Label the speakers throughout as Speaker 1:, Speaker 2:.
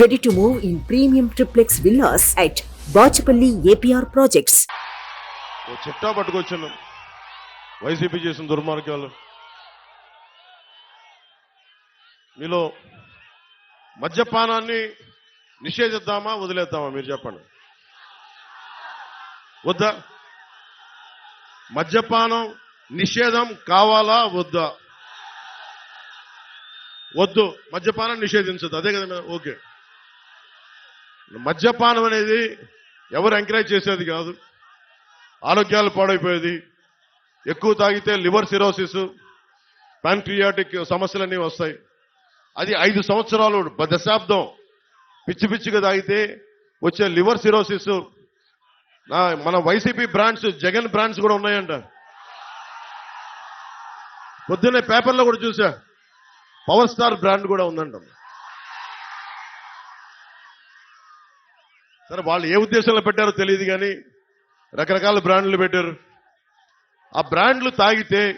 Speaker 1: Ready to move in premium triplex villas at Bachupally APR projects
Speaker 2: ఓ చిట్టా పట్టుకొచ్చాను. వైసీపీ చేసిన దుర్మార్గాలు. మీలో మద్యపానాన్ని నిషేధిద్దామా వదిలేద్దామా? మీరు చెప్పండి. వద్దా? మద్యపానం నిషేధం కావాలా? వద్దా? వద్దు. మద్యపానం నిషేధించదు అదే కదా ఓకే. మద్యపానం అనేది ఎవరు ఎంకరేజ్ చేసేది కాదు. ఆరోగ్యాలు పాడైపోయేది. ఎక్కువ తాగితే లివర్ సిరోసిస్ ప్యాంక్రియాటిక్ సమస్యలన్నీ వస్తాయి. అది ఐదు సంవత్సరాలు దశాబ్దం పిచ్చి పిచ్చిగా తాగితే వచ్చే లివర్ సిరోసిస్ నా మన వైసీపీ బ్రాండ్స్ జగన్ బ్రాండ్స్ కూడా ఉన్నాయంట. పొద్దున్నే పేపర్లో కూడా చూసా. పవర్ స్టార్ బ్రాండ్ కూడా ఉందంట. సరే వాళ్ళు ఏ ఉద్దేశంలో పెట్టారో తెలియదు కానీ రకరకాల బ్రాండ్లు పెట్టారు. ఆ బ్రాండ్లు తాగితే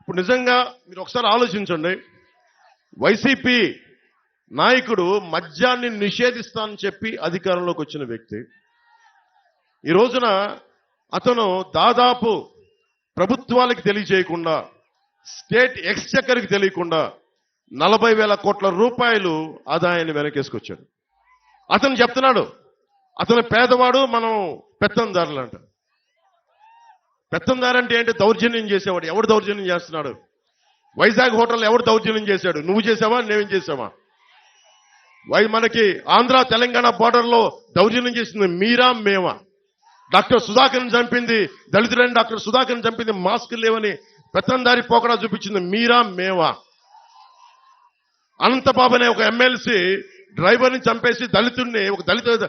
Speaker 2: ఇప్పుడు నిజంగా మీరు ఒకసారి ఆలోచించండి. వైసీపీ నాయకుడు మద్యాన్ని నిషేధిస్తానని చెప్పి అధికారంలోకి వచ్చిన వ్యక్తి. ఈ రోజున అతను దాదాపు ప్రభుత్వాలకు తెలియజేయకుండా స్టేట్ ఎక్స్చెక్కర్కి తెలియకుండా నలభై వేల కోట్ల రూపాయలు ఆదాయాన్ని వెనకేసుకొచ్చాడు. అతను చెప్తున్నాడు. అతను పేదవాడు మనం పెత్తందారులు అంట. పెత్తందారు అంటే ఏంటి? దౌర్జన్యం చేసేవాడు. ఎవడు దౌర్జన్యం చేస్తున్నాడు? వైజాగ్ హోటల్ ఎవడు దౌర్జన్యం చేశాడు? నువ్వు చేసావా? నేనేం చేసావా? వై మనకి ఆంధ్ర తెలంగాణ బోర్డర్లో దౌర్జన్యం చేసింది మీరా మేమా? డాక్టర్ సుధాకర్ని చంపింది దళితులని డాక్టర్ సుధాకర్ని చంపింది మాస్క్ లేవని పెత్తందారి పోకడా చూపించింది మీరా మేమా? అనంతబాబు అనే ఒక ఎమ్మెల్సీ డ్రైవర్ని చంపేసి దళితుడిని ఒక దళిత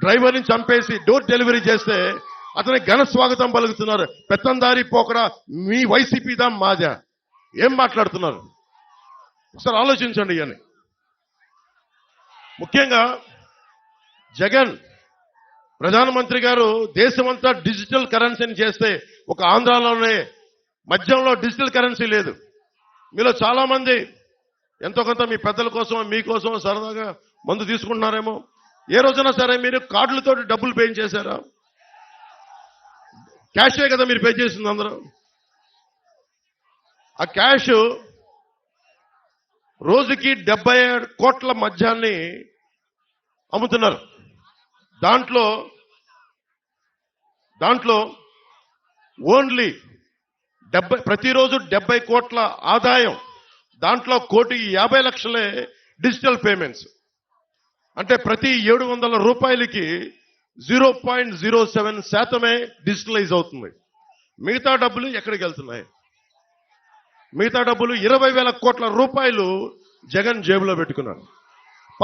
Speaker 2: డ్రైవర్ని చంపేసి డోర్ డెలివరీ చేస్తే అతనికి ఘన స్వాగతం పలుకుతున్నారు. పెత్తందారి పోకడా మీ వైసీపీదా మాదా. ఏం మాట్లాడుతున్నారు? ఒకసారి ఆలోచించండి ఇవన్నీ. ముఖ్యంగా జగన్ ప్రధానమంత్రి గారు దేశమంతా డిజిటల్ కరెన్సీని చేస్తే ఒక ఆంధ్రాలోనే మధ్యంలో డిజిటల్ కరెన్సీ లేదు. మీలో చాలామంది ఎంతో కొంత మీ పెద్దల కోసం మీకోసం సరదాగా మందు తీసుకుంటున్నారేమో. ఏ రోజున సరే మీరు కార్డులతో డబ్బులు పే చేశారా? క్యాషే కదా మీరు పే చేసింది అందరూ. ఆ క్యాష్ రోజుకి డెబ్బై ఏడు కోట్ల మద్యాన్ని అమ్ముతున్నారు. దాంట్లో దాంట్లో ఓన్లీ డెబ్బై ప్రతిరోజు డెబ్బై కోట్ల ఆదాయం దాంట్లో కోటి యాభై లక్షలే డిజిటల్ పేమెంట్స్. అంటే ప్రతి ఏడు వందల రూపాయలకి జీరో పాయింట్ జీరో సెవెన్ శాతమే డిజిటలైజ్ అవుతుంది. మిగతా డబ్బులు ఎక్కడికి వెళ్తున్నాయి? మిగతా డబ్బులు ఇరవై వేల కోట్ల రూపాయలు జగన్ జేబులో పెట్టుకున్నారు.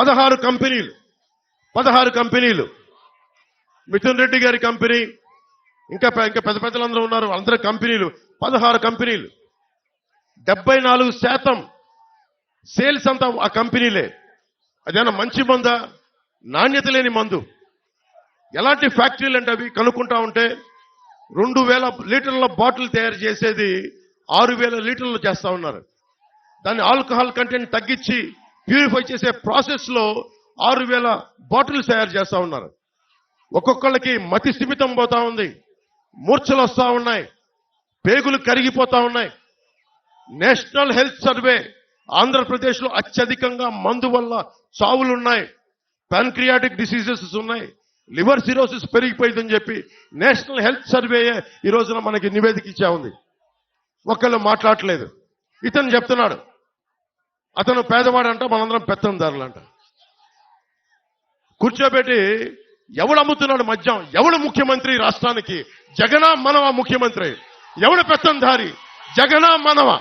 Speaker 2: పదహారు కంపెనీలు పదహారు కంపెనీలు. మిథున్ రెడ్డి గారి కంపెనీ ఇంకా ఇంకా పెద్ద పెద్దలందరూ ఉన్నారు. అందరు కంపెనీలు పదహారు కంపెనీలు. డెబ్బై నాలుగు శాతం సేల్స్ అంతా ఆ కంపెనీలే. అదేనా మంచి మందా? నాణ్యత లేని మందు. ఎలాంటి ఫ్యాక్టరీలు అంటే అవి కనుక్కుంటా ఉంటే రెండు వేల లీటర్ల బాటిల్ తయారు చేసేది ఆరు వేల లీటర్లు చేస్తా ఉన్నారు. దాన్ని ఆల్కహాల్ కంటెంట్ తగ్గించి ప్యూరిఫై చేసే ప్రాసెస్లో ఆరు వేల బాటిల్స్ తయారు చేస్తూ ఉన్నారు. ఒక్కొక్కళ్ళకి మతి స్థిమితం పోతా ఉంది. మూర్ఛలు వస్తూ ఉన్నాయి. పేగులు కరిగిపోతా ఉన్నాయి. నేషనల్ హెల్త్ సర్వే ఆంధ్రప్రదేశ్లో అత్యధికంగా మందు వల్ల చావులున్నాయి. పాన్క్రియాటిక్ డిసీజెస్ ఉన్నాయి. లివర్ సిరోసిస్ పెరిగిపోయిందని చెప్పి నేషనల్ హెల్త్ సర్వే ఈ రోజున మనకి నివేదిక ఇచ్చా ఉంది. ఒక్కళ్ళు మాట్లాడట్లేదు. ఇతను చెప్తున్నాడు. అతను పేదవాడంట మనందరం పెత్తందారులు అంట కూర్చోబెట్టి ఎవడు అమ్ముతున్నాడు మద్యం? ఎవడు ముఖ్యమంత్రి రాష్ట్రానికి? జగనా మనవ ముఖ్యమంత్రి? ఎవడు పెత్తందారి? జగనా మనవా?